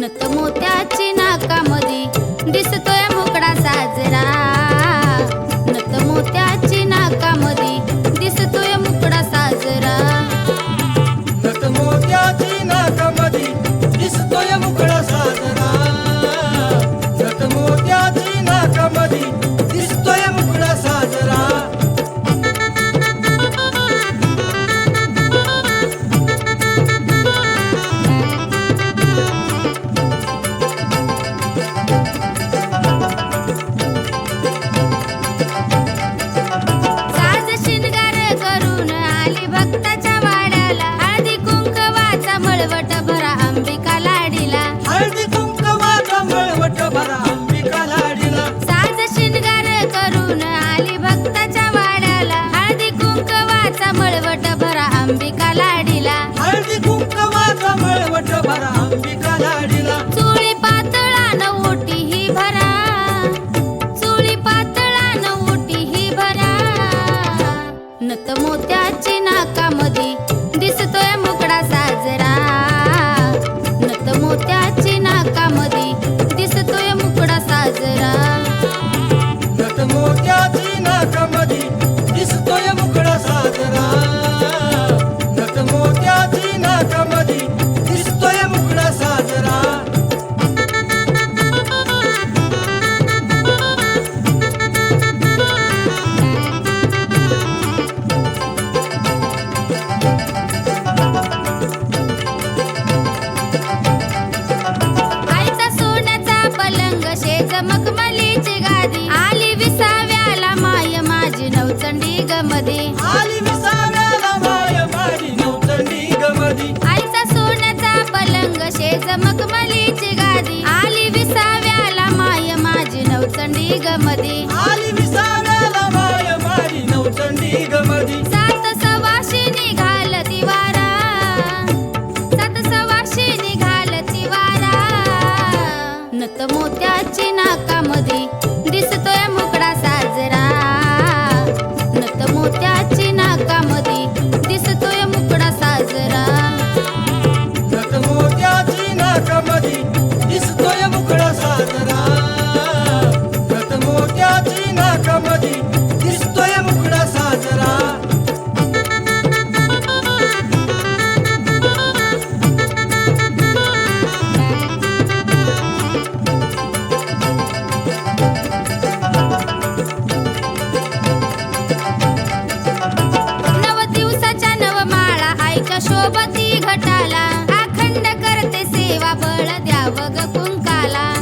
नत मोत्याची आली भक्ताच्या नाकामधी दिसतोय मुकडा साजरा. नत मोत्याची नाकामधी ಸಂಡಿ ಗಮದಿ